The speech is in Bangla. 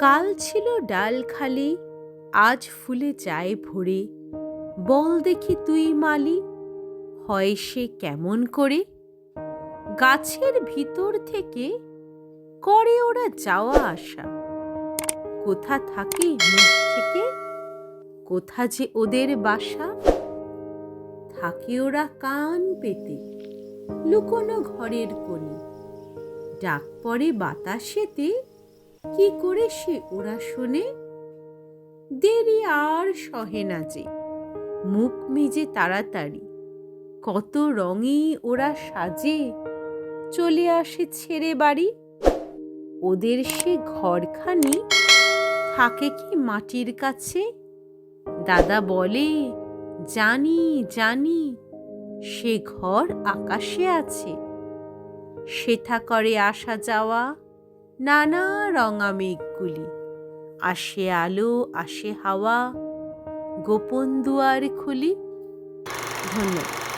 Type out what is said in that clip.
কাল ছিল ডাল খালি, আজ ফুলে যায় ভরে। বল দেখি তুই মালি, হয় সে কেমন করে? গাছের ভিতর থেকে করে ওরা যাওয়া আসা। কোথা থাকে মুখ থেকে, কোথা যে ওদের বাসা? থাকে ওরা কান পেতে, লুকোনো ঘরের কোণে। ডাক পড়ে বাতাসেতে কি করে সে ওরা শোনে? দেরি আর সহে না যে, মুখ মেজে তাড়াতাড়ি, কত রঙে ওরা সাজে, চলে আসে ছেড়ে বাড়ি। ওদের সে ঘরখানি থাকে কি মাটির কাছে? দাদা বলে, জানি জানি, সে ঘর আকাশে আছে। সেথা করে আসা যাওয়া নানা রঙা মেঘগুলি আসে আলো আসে হাওয়া গোপন দুয়ার খুলি। ধন্যবাদ।